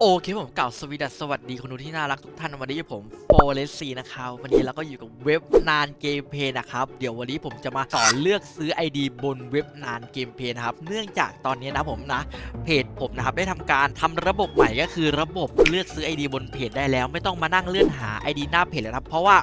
โอเคผมกล่าวสวีดัสสวัสดีคนดูที่น่ารักทุกท่านวันนี้ผมโฟเลสซีนะครับวันนี้เราก็อยู่กับเว็บนานเกมเพย์นะครับเดี๋ยววันนี้ผมจะมาสอนเลือกซื้อ ID บนเว็บนานเกมเพย์นะครับเนื่องจากตอนนี้นะผมนะเพจผมนะครับได้ทำการทำระบบใหม่ก็คือระบบเลือกซื้อ ID บนเพจได้แล้ว ไม่ต้องมานั่งเลื่อนหา ID หน้าเพจแล้วครับเพราะว่า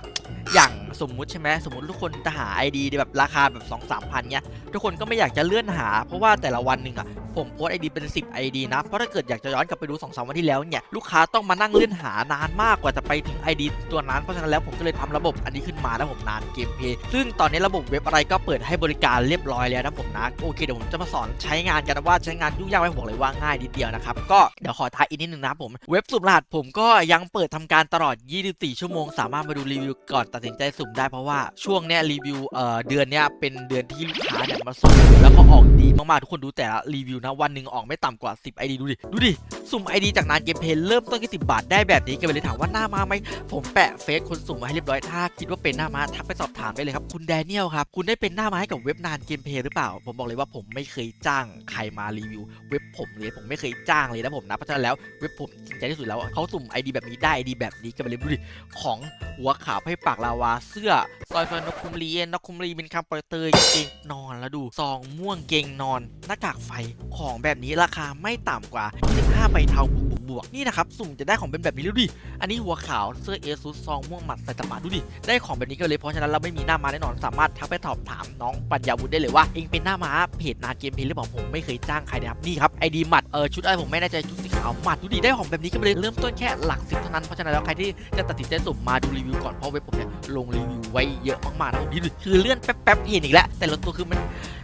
อย่างสมมุติใช่ไหมสมมติทุกคนจะหา ID แบบราคาแบบ2 3พันเนี้ยทุกคนก็ไม่อยากจะเลื่อนหา เพราะว่าแต่ละวันหนึ่งอะผมโพสไอดีเป็น 10 ID นะ เพราะถ้าเกิดอยากจะย้อนกลับไปดู2อสวันที่แล้วเนี่ยลูกค้าต้องมานั่งเลื่อนหานานมากกว่าจะไปถึง ID ตัวนั้นเพราะฉะนั้นแล้วผมก็เลยทำระบบอันนี้ขึ้นมาแล้วผมนานเกมเพย์ซึ่งตอนนี้ระบบเว็บอะไรก็เปิดให้บริการเรียบร้อยแล้วนะผมนะโอเคเดี๋ยวผมจะมาสอนใช้งานกันว่าใช้งานยุ่งยากไหมผมบอกเลยว่าง่ายนิดเดียวนะครับก็เดี๋ยวขอท้ายอีกนิดนึงนะผมเว็บสุ่มรหัสผมก็ยังเปิดทำการตลอด 24 ชั่วโมง สามารถมาดูรีวิวก่อนตัดสินใจสุ่มได้เพราะว่าช่วงเนี้ยรีวิวเอ่อเดือนเนี้ยเป็นเดือนที่ลูกค้าเนี่ยมาสุ่มแล้วก็ออกดีมากๆทุกคนดูแต่ละรีวิวนะ วันหนึ่งออกไม่ต่ำกว่า 10 ID ดูดิ ดูดิ สุ่ม ID จากนานเกมเพลย์เริ่มต้นแค่10บาทได้แบบนี้กันไปเลยถามว่าหน้ามาไหม ผมแปะเฟซคนสุ่มไว้ให้เรียบร้อย ถ้าคิดว่าเป็นหน้ามาทักไปสอบถามได้เลยครับ คุณแดเนียลครับ คุณได้เป็นหน้ามาให้กับเว็บนานเกมเพลย์หรือเปล่า ผมบอกเลยว่าผมไม่เคยจ้างใครมารีวิว เว็บผมเลย ผมไม่เคยจ้างเลยนะผมนะ เพราะฉะนั้นแล้วเว็บผมจริงใจที่สุดแล้วเขาสุ่ม ID แบบนี้ได้ ID แบบนี้กันไปเลยดูดิ ของหัวขาวให้ปากลาวา เสื้อซอยซอยนกคุมรีนกคุมรีเป็นคำปล่อยเตยเกงนอนแล้วดูซองม่วงเกงนอน หน้ากากไฟของแบบนี้ราคาไม่ต่ำกว่า25ใบเทาบวกบวกบวกนี่นะครับ สุ่มจะได้ของเป็นแบบนี้ดูดิ อันนี้หัวขาวเสื้อเอซุซองม่วงหมัดใส่ตะปาดูดิ ได้ของแบบนี้กันเลยเพราะฉะนั้นเราไม่มีหน้ามาแน่นอนสามารถทักไปสอบถามน้องปัญญาวุฒิได้เลยว่าเองเป็นหน้ามาเพจนาเกมเพลย์หรือเปล่าผมไม่เคยจ้างใครนะครับนี่ครับไอดีหมัดเออชุดอะไรผมไม่แน่ใจชุดสีขาวหมัดดูดิได้ของแบบนี้กันเลยเริ่มต้นแค่หลักสิบเท่านั้นเพราะฉะนั้นแล้วใครที่จะตัดสินใจสุ่มมาดูรีวิวก่อนเพราะเว็บผมเนี่ยลงรีวิวไว้เยอะมากๆนะผมนี่ดิคือเลื่อนแป๊บๆเห็นอีกแล้วแต่ละตัวคือมัน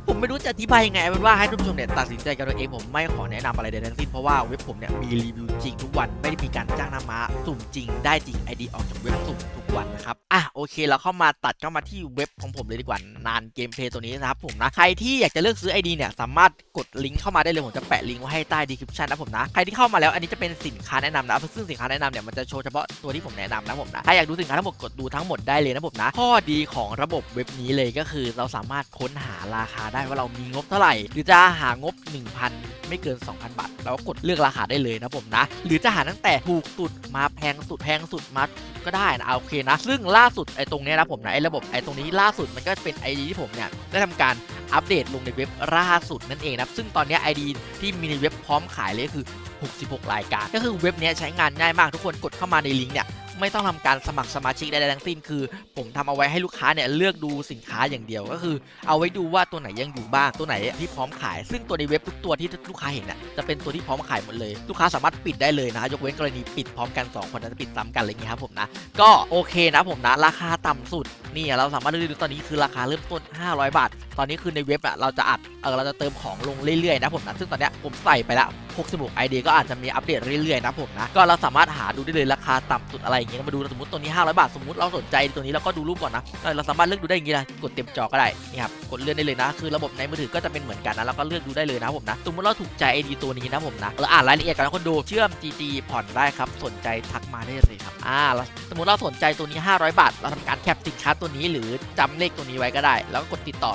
ผมไม่รู้จะอธิบายยังไงเอเป็นว่าให้ทุกผู้ชมเนี่ยตัดสินใจกันเอาเองผมไม่ขอแนะนำอะไรใดทั้งสิ้นเพราะว่าเว็บผมเนี่ยมีรีวิวจริงทุกวันไม่ได้มีการจ้างน้าม้าสุ่มจริงได้จริงไอดีออกจากเว็บสุ่มทุกวันนะครับอะโอเคเราเข้ามาตัดเข้ามาที่เว็บของผมเลยดีกว่านานเกมเพลย์ตัวนี้นะครับผมนะใครที่อยากจะเลือกซื้อ ID เนี่ยสามารถกดลิงก์เข้ามาได้เลยผมจะแปะลิงก์ไว้ให้ใต้ดีคริปชันนะผมนะใครที่เข้ามาแล้วอันนี้จะเป็นสินค้าแนะนำนะซึ่งสินค้าแนะนำเนี่ยมันจะโชว์เฉพาะตัวที่ผมแนะนำนะผมนะถ้าอยากดูสินค้าทั้งหมดกดดูทั้งหมดได้เลยนะผมนะข้อดีของระบบเว็บนี้เลยก็คือเราสามารถค้นหาราคาได้ว่าเรามีงบเท่าไหร่ หรือจะหางบ 1,000 ไม่เกิน 2,000 บาทเราก็กดเลือกราคาได้เลยนะผมนะ หรือจะหาตั้งแต่ถูกสุดมาแพงสุดแพงสุดมาก็ได้นะโอเคนะ ซึ่งล่าสุดไอ้ตรงนี้นะผมนะไอ้ระบบไอ้ตรงนี้ล่าสุดมันก็เป็น ID ที่ผมเนี่ยได้ทำการอัปเดตลงในเว็บล่าสุดนั่นเองนะซึ่งตอนนี้ย ID ที่มีในเว็บพร้อมขายเลยคือ 66 รายการ ก็คือเว็บนี้ใช้งานง่ายมากทุกคนกดเข้ามาในลิงก์เนี่ย ไม่ต้องทำการสมัครสมาชิกใดๆทั้งสิ้นคือ ผมทำเอาไว้ให้ลูกค้าเนี่ยเลือกดูสินค้าอย่างเดียวก็คือ เอาไว้ดูว่าตัวไหนยังอยู่บ้างตัวไหนที่พร้อมขาย ซึ่งตัวในเว็บทุกตัวที่ลูกค้าเห็นเนี่ยจะเป็นตัวที่พร้อมขายหมดเลย ลูกค้าสามารถปิดได้เลยนะ ยกเว้นกรณีปิดพร้อมกัน 2 คนจะปิดซ้ำกันอะไรอย่างเงี้ยครับผมนะ ก็โอเคนะผมนะราคาต่ำสุดนี่เราสามารถเลือกดูตอนนี้คือราคาเริ่มต้น 500 บาท ตอนนี้คือในเว็บอะเราจะอัดเออเราจะเติมของลงเรื่อยๆนะผมนะซึ่งตอนเนี้ยผมใส่ไปและ 66 ID ก็อาจจะมีอัปเดตเรื่อยๆนะผมนะ ก็เราสามารถหาดูได้เลยราคาต่ำสุดอะไรอย่างเงี้ยมาดูสมมติตัวนี้ 500 บาท สมมติเราสนใจตัวนี้เราก็ดูรูปก่อนนะ เราสามารถเลือกดูได้อย่างงี้นะกดเต็มจอก็ได้นี่ครับกดเลื่อนได้เลยนะ คือระบบในมือถือก็จะเป็นเหมือนกันนะแล้วก็เลือกดูได้เลยนะผมนะสมมติเราถูกใจ ID ตัวนี้นะผมนะเราอ่านรายละเอียดกันนะคนดูเชื่อม GG ผ่อนได้ครับสนใจทักมาได้เลยครับอ่าสมมติเราสนใจตัวนี้ 500 บาท เราทำการแคปสินค้าตัวนี้หรือจำเลขตัวนี้ไว้ก็ได้ แล้วก็กดติดต่อ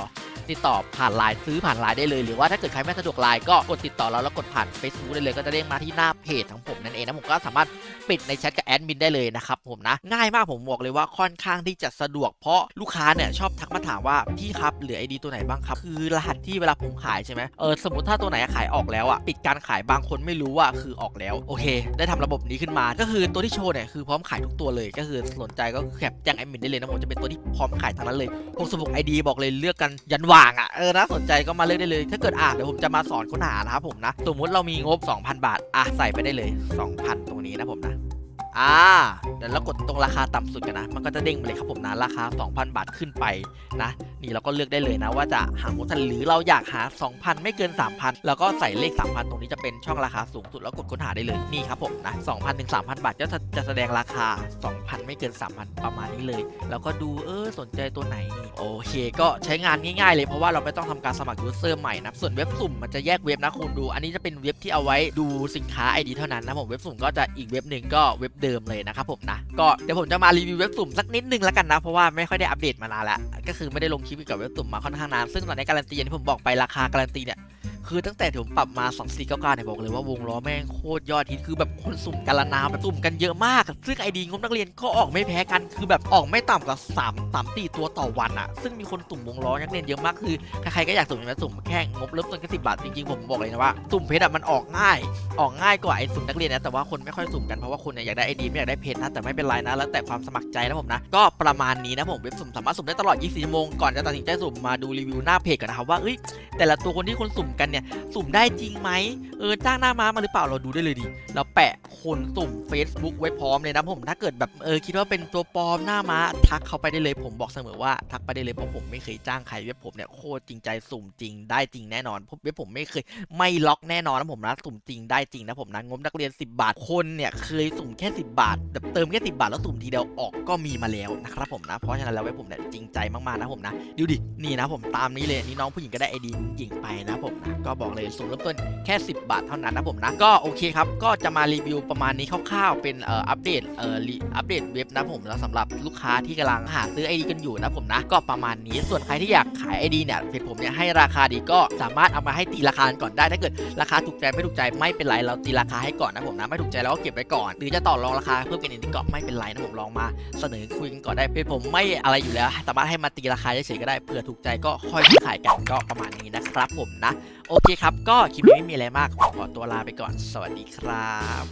ติดต่อผ่านไลน์ซื้อผ่านไลน์ได้เลย หรือว่าถ้าเกิดใครไม่สะดวกไลน์ก็กดติดต่อเราแล้วกดผ่าน Facebook ได้เลยก็จะเด้งมาที่หน้าเพจของผมนั่นเองนะผมก็สามารถปิดในแชทกับแอดมินได้เลยนะครับผมนะง่ายมากผมบอกเลยว่าค่อนข้างที่จะสะดวกเพราะลูกค้าเนี่ยชอบทักมาถามว่าพี่ครับเหลือไอดีตัวไหนบ้างครับคือรหัสที่เวลาผมขายใช่ไหมเออสมมติถ้าตัวไหนขายออกแล้วอะปิดการขายบางคนไม่รู้ว่าคือออกแล้วโอเค ได้ทำระบบนี้ขึ้นมา ก็คือตัวที่โชว์เนี่ยคือพร้อมขายทุกตัวเลย ก็คือสนใจก็แคปแจ้งแอดมินได้เลยนะผมจะเป็นตัวที่พร้อมขายทั้งนั้นเลย66 ID บอกเลยเลือกกันยันวางอะเออนะสนใจก็มาเลือกได้เลย ถ้าเกิดอ่านเดี๋ยวผมจะมาสอนค้นหานะครับผมนะสมมุติเรามีงบ 2,000 บาทอะใส่ไปได้เลย 2,000 ตรงนี้นะผมนะอ่าเดี๋ยวเรากดตรงราคาต่ำสุดกันนะ มันก็จะเด้งมาเลยครับผมนะ ราคา 2,000 บาทขึ้นไปนะ นี่เราก็เลือกได้เลยนะว่าจะหางบท่าไหรือเราอยากหา 2,000 ไม่เกิน 3,000 แล้วก็ใส่เลข 3,000 ตรงนี้จะเป็นช่องราคาสูงสุดแล้วกดค้นหาได้เลยนี่ครับผมนะ2,000ถึง3,000 บาทจะจะแสดงราคา 2,000 ไม่เกิน 3,000 ประมาณนี้เลย แล้วก็ดูเออสนใจตัวไหนนี่โอเคก็ใช้งานง่ายๆเลยเพราะว่าเราไม่ต้องทำการสมัครยูเซอร์ใหม่นะส่วนเว็บสุ่มมันจะแยกเว็บนะคุณดู อันนี้จะเป็นเว็บที่เอาไว้ดูสินค้า ID เท่านั้นนะผมเว็บสุ่มก็จะอีกเว็บหนึ่งก็เว็บเดิมเลยนะครับผมนะก็เดี๋ยวผมจะมารีวิวเว็บสุ่มสักนิดนึงแล้วกันนะเพราะว่าไม่ค่อยได้อัปเดตมานานแล้วก็คือไม่ได้ลงคลิปเกี่ยวกับเว็บตุ่มมาค่อนข้างนานซึ่งตอนนี้การันตีอย่างที่ผมบอกไปราคาการันตีเนี่ย คือตั้งแต่ผมปรับมา2 4 9 9เนี่ยบอกเลยว่าวงล้อแม่งโคตรยอดฮิตคือแบบคนสุ่มกันละนาวแบบสุ่มกันเยอะมาก ซึ่งไอดีงบนักเรียนก็ออกไม่แพ้กันคือแบบออกไม่ต่ำกว่า3 3 4ตัวต่อวันอะซึ่งมีคนสุ่มวงล้อนักเรียนเยอะมากคือใครๆก็อยากสุ่มใช่ไหมสุ่มแค่งบเริ่มต้นแค่สิบาทจริงๆผมบอกเลยนะว่าสุ่มเพชรอะมันออกง่าย ออกง่ายกว่าไอสุ่มนักเรียนนะแต่ว่าคนไม่ค่อยสุ่มกันเพราะว่าคนเนี่ยอยากได้ไอดีไม่อยากได้เพชรนะแต่ไม่เป็นไรนะแล้วแต่ความสมัครใจนะผมนะก็ประมาณนี้นะผมเว็บสุ่มสามารถสุ่มได้ตลอด 24 ชั่วโมงก่อนจะตัดสินใจสุ่มมาดูรีวิวหน้าเพจก่อนนะครับว่าเอ้ยแต่ละตัวคนที่คนสุ่มกันเนี่ยสุ่มได้จริงไหมเออจ้างหน้าม้ามาหรือเปล่าเราดูได้เลยดิเราแปะคนสุ่ม Facebook ไว้พร้อมเลยนะผมถ้าเกิดแบบเออคิดว่าเป็นตัวปลอมหน้าม้าทักเข้าไปได้เลยผมบอกเสมอว่าทักไปได้เลยเพราะผมไม่เคยจ้างใครเว็บผมเนี่ยโคตรจริงใจสุ่มจริงได้จริงแน่นอนเว็บผมไม่เคยไม่ล็อกแน่นอนนะผมนะสุ่มจริงได้จริงนะผมนะงบนักเรียน 10 บาทคนเนี่ยเคยสุ่มแค่ 10 บาทแบบเติมแค่ 10 บาทแล้วสุ่มทีเดียวออกก็มีมาแล้วนะครับผมนะเพราะฉะนั้นแล้วไว้ผมเนี่ยจริงใจมากๆนะผมนะดูดินี่นะผมตามนี้เลยนี่น้องผู้หญิงก็ได้ไอดีหญิงไปนะผมนะก็บอกเลยสุ่มเริ่มต้นแค่ 10 บาทเท่านั้นนะผมนะ ก็โอเคครับ ก็จะมารีวิวประมาณนี้คร่าวๆ เป็นเอ่ออัปเดตเอ่ออัปเดตเว็บนะผมแล้วสำหรับลูกค้าที่กำลังหาซื้อไอดีกันอยู่นะผมนะ ก็ประมาณนี้ ส่วนใครที่อยากขายไอดีเนี่ยเพจผมเนี่ยให้ราคาดีก็สามารถเอามาให้ตีราคาก่อนได้ ถ้าเกิดราคาถูกใจไม่ถูกใจไม่เป็นไร เราตีราคาให้ก่อนนะผมนะ ไม่ถูกใจเราก็เก็บไว้ก่อน หรือจะต่อรองราคาเพิ่มกันอีกนิดก็ไม่เป็นไรนะผมลองมาเสนอคุยกันก่อนได้เพจผมไม่อะไรอยู่แล้ว สามารถให้มาตีราคาเฉยๆก็ได้เผื่อถูกใจก็ค่อยขายกันก็ประมาณนี้นะครับผมนะ โอเคครับ ก็คลิปนี้ไม่มีอะไรมากขอตัวลาไปก่อน สวัสดีครับ